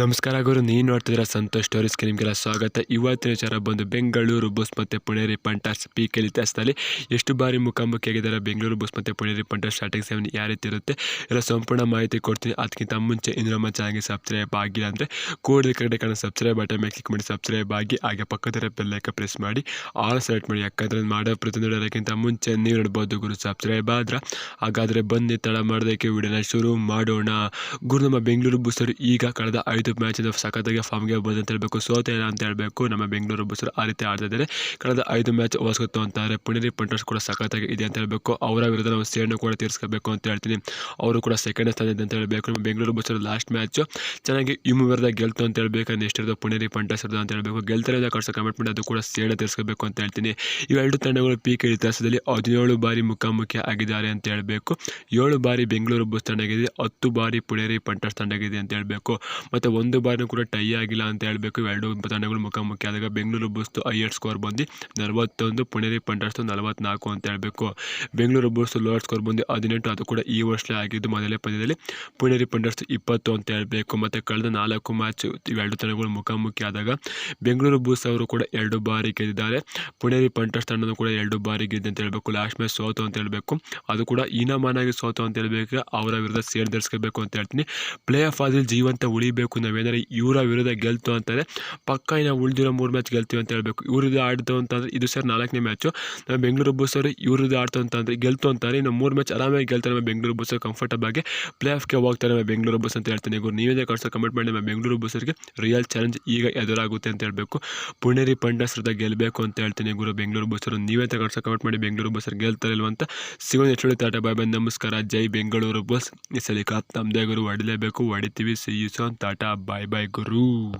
ನಮಸ್ಕಾರ ಗುರು, ನೀನು ನೋಡ್ತಿದ್ದೀರಾ ಸಂತೋಷ್ ಸ್ಟೋರೀಸ್ಗೆ ನಿಮಗೆಲ್ಲ ಸ್ವಾಗತ. ಇವತ್ತಿನ ವಿಚಾರ ಬಂದು ಬೆಂಗಳೂರು ಬಸ್ ಮತ್ತು ಪುಣೇರಿ ಪಂಟಾಸ್ ಪಿ ಕೆ ಇತಿಹಾಸದಲ್ಲಿ ಎಷ್ಟು ಬಾರಿ ಮುಖಾಮುಖಿಯಾಗಿದ್ದಾರೆ ಬೆಂಗಳೂರು ಬಸ್ ಮತ್ತು ಪುಣೇರಿ ಪಂಟಾಸ್ ಸ್ಟಾರ್ಟಿಂಗ್ ಸೆವೆನ್ ಯಾವ ರೀತಿ ಇರುತ್ತೆ ಎಲ್ಲ ಸಂಪೂರ್ಣ ಮಾಹಿತಿ ಕೊಡ್ತೀನಿ. ಅದಕ್ಕಿಂತ ಮುಂಚೆ ಇನ್ನೂ ನಮ್ಮ ಚಾನಲ್ಗೆ ಸಬ್ಸ್ಕ್ರೈಬ್ ಆಗಿಲ್ಲ ಅಂದರೆ ಕೂಡಲೇ ಕಡೆ ಕಾಣೋ ಸಬ್ಸ್ಕ್ರೈಬ್ ಬಟನ್ ಮೇಲೆ ಕ್ಲಿಕ್ ಮಾಡಿ ಸಬ್ಸ್ಕ್ರೈಬ್ ಆಗಿ, ಹಾಗೆ ಪಕ್ಕದ ಬೆಲ್ಲೈಕ ಪ್ರೆಸ್ ಮಾಡಿ ಆಲ್ ಸೆಲೆಕ್ಟ್ ಮಾಡಿ. ಯಾಕಂದರೆ ಮಾಡೋ ಪ್ರತಿಯೊಂದು ಅದಕ್ಕಿಂತ ಮುಂಚೆ ನೀವು ನೋಡ್ಬೋದು ಗುರು ಸಬ್ಸ್ಕ್ರೈಬ್ ಆದ್ರೆ ಹಾಗಾದರೆ ಬನ್ನಿ, ತಡ ಮಾಡೋದಕ್ಕೆ ವಿಡಿಯೋನ ಶುರು ಮಾಡೋಣ. ಗುರು, ನಮ್ಮ ಬೆಂಗಳೂರು ಬುಸರು ಈಗ ಕಳೆದ ಮ್ಯಾಚಿಂದ ಸಖತ್ತಾಗಿ ಫಾರ್ಮ್ಗೆ ಬಂದು ಅಂತ ಹೇಳಬೇಕು. ಸೋತೆ ಇಲ್ಲ ಅಂತ ಹೇಳಬೇಕು. ನಮ್ಮ ಬೆಂಗಳೂರು ಬಸ್ಸರು ಆ ರೀತಿ ಆಡ್ತಾ ಇದ್ದಾರೆ ಕಳೆದ ಐದು ಮ್ಯಾಚ್ ಹೊಸಗೊತ್ತು ಅಂತಾರೆ ಪುಣೇರಿ ಪಂಟರ್ಸ್ ಕೂಡ ಸಖತ್ತಾಗಿ ಇದೆ ಅಂತ ಹೇಳಬೇಕು. ಅವರ ವಿರುದ್ಧ ನಾವು ಸೇಡನ್ನು ಕೂಡ ತೀರಿಸ್ಕೋಬೇಕು ಅಂತ ಹೇಳ್ತೀನಿ. ಅವರು ಕೂಡ ಸೆಕೆಂಡ್ ಸ್ಥಾನ ಇದೆ ಅಂತ ಹೇಳಬೇಕು. ನಮ್ಮ ಬೆಂಗಳೂರು ಬಸ್ಸರು ಲಾಸ್ಟ್ ಮ್ಯಾಚು ಚೆನ್ನಾಗಿ ಇಮ್ಮು ವಿರುದ್ಧ ಗೆಲ್ತು ಅಂತ ಹೇಳಬೇಕು. ನೆಕ್ಸ್ಟ್ ಇರೋದು ಪುಣೇರಿ ಪಂಟರ್ಸ್ ಇರೋದು ಅಂತ ಹೇಳಬೇಕು. ಗೆಲ್ತಾರೆ ಅಂತ ಕಳಿಸೋ ಕಮೆಂಟ್ ಮಾಡಿ ಅದು ಕೂಡ ಸೇಡ ತೀರಿಸ್ಕೋಬೇಕು ಅಂತ ಹೇಳ್ತೀನಿ. ಇವೆರಡು ತಂಡಗಳು ಪಿ ಕೆ ಇತಿಹಾಸದಲ್ಲಿ ಹದಿನೇಳು ಬಾರಿ ಮುಖಾಮುಖಿ ಆಗಿದ್ದಾರೆ ಅಂತ ಹೇಳಬೇಕು. ಏಳು ಬಾರಿ ಬೆಂಗಳೂರು ಬುಸ್ ತಂಡಗಿದೆ. ಹತ್ತು ಬಾರಿ ಪುಣೇರಿ ಪಂಟರ್ಸ್ ತಂಡಗಿದೆ ಅಂತ ಹೇಳಬೇಕು. ಮತ್ತು ಒಂದು ಬಾರಿನೂ ಕೂಡ ಟೈ ಆಗಿಲ್ಲ ಅಂತ ಹೇಳಬೇಕು. ಎರಡು ತಂಡಗಳು ಮುಖಾಮುಖಿ ಆದಾಗ ಬೆಂಗಳೂರು ಬುಸ್ತು ಐಯರ್ ಸ್ಕೋರ್ ಬಂದು ನಲವತ್ತೊಂದು ಪುಣೇರಿ ಪಂಟರ್ಸ್ತು ನಲವತ್ನಾಲ್ಕು ಅಂತ ಹೇಳಬೇಕು. ಬೆಂಗಳೂರು ಬುಸ್ತು ಲೋಯರ್ ಸ್ಕೋರ್ ಬಂದು ಹದಿನೆಂಟು ಅದು ಕೂಡ ಈ ವರ್ಷಲೇ ಆಗಿದ್ದು ಮೊದಲೇ ಪಂದ್ಯದಲ್ಲಿ ಪುಣೇರಿ ಪಂಟರ್ಸ್ ಇಪ್ಪತ್ತು ಅಂತ ಹೇಳಬೇಕು. ಮತ್ತು ಕಳೆದ ನಾಲ್ಕು ಮ್ಯಾಚ್ ಇವೆರಡು ತಂಡಗಳು ಮುಖಾಮುಖಿ ಆದಾಗ ಬೆಂಗಳೂರು ಬೂಸ್ ಅವರು ಕೂಡ ಎರಡು ಬಾರಿ ಗೆದ್ದಿದ್ದಾರೆ. ಪುಣೇರಿ ಪಂಟರ್ಸ್ ತಂಡನೂ ಕೂಡ ಎರಡು ಬಾರಿ ಗೆದ್ದೆ ಅಂತ ಹೇಳಬೇಕು. ಲಾಸ್ಟ್ ಮ್ಯಾಚ್ ಸೋತು ಅಂತ ಹೇಳಬೇಕು. ಅದು ಕೂಡ ಹೀನಮಾನಾಗಿ ಸೋತು ಅಂತ ಹೇಳಬೇಕು ಅವರ ವಿರುದ್ಧ ಸೇರ್ ಧರಿಸ್ಕೋಬೇಕು ಅಂತ ಹೇಳ್ತೀನಿ. ಪ್ಲೇ ಆಫ್ ಆದಲ್ಲಿ ಜೀವಂತ ಉಳಿಬೇಕು ನಾವೇನಾದ್ರೆ ಇವರ ವಿರುದ್ಧ ಗೆಲ್ತು ಅಂತಾರೆ ಪಕ್ಕ ನಾವು ಉಳಿದಿರೋ ಮೂರು ಮ್ಯಾಚ್ ಗೆಲ್ತೀವಿ ಅಂತ ಹೇಳಬೇಕು. ಇವ್ರದ್ದು ಆಡ್ತು ಅಂತಂದ್ರೆ ಇದು ಸರ್ ನಾಲ್ಕನೇ ಮ್ಯಾಚು ನಾವು ಬೆಂಗಳೂರು ಬಸ್ ಅವರು ಇವ್ರದ್ದು ಆಡ್ತು ಅಂತಂದ್ರೆ ಗೆಲ್ತು ಅಂತಾರೆ. ಇನ್ನು ಮೂರು ಮ್ಯಾಚ್ ಆರಾಮಾಗಿ ಗೆಲ್ತಾರೆ ನಮ್ಮ ಬೆಂಗಳೂರು ಬಸ್ ಕಂಫರ್ಟಬಲ್ ಆಗಿ ಪ್ಲೇ ಆಫ್ಗೆ ಹೋಗ್ತಾರೆ ನಮ್ಮ ಬೆಂಗಳೂರು ಬಸ್ ಅಂತ ಹೇಳ್ತೀನಿ. ಗುರು ನೀವೇ ಕಳ್ಸೋ ಕಮೆಂಟ್ ಮಾಡಿ. ನಮ್ಮ ಬೆಂಗಳೂರು ಬಸ್ಸರಿಗೆ ರಿಯಲ್ ಚಾಲೆಂಜ್ ಈಗ ಎದುರಾಗುತ್ತೆ ಅಂತ ಹೇಳಬೇಕು. ಪುಣೇರಿ ಪಂಡಸ್ ವಿರುದ್ಧ ಗೆಲ್ಲಬೇಕು ಅಂತ ಹೇಳ್ತೀನಿ ಗುರು. ಬೆಂಗಳೂರು ಬಸ್ಸರು ನೀವೇ ತಗೊಳ್ಸೋ ಕಮೆಂಟ್ ಮಾಡಿ. ಬೆಂಗಳೂರು ಬಸ್ಸರು ಗೆಲ್ತಾರೆ ಇಲ್ವ ಅಂತ ಸಿಗೋಣ. ಎಷ್ಟು ತಾಟ ಬಾಯ್ ಬಾಯ್. ನಮಸ್ಕಾರ. ಜೈ ಬೆಂಗಳೂರು ಬಸ್. ಈ ಸಲ ತಮ್ಮದೇ ಗುರು. ಹೊಡಿಲೇಬೇಕು ಹೊಡಿತೀವಿ C you soan ತಾಟ bye bye Guru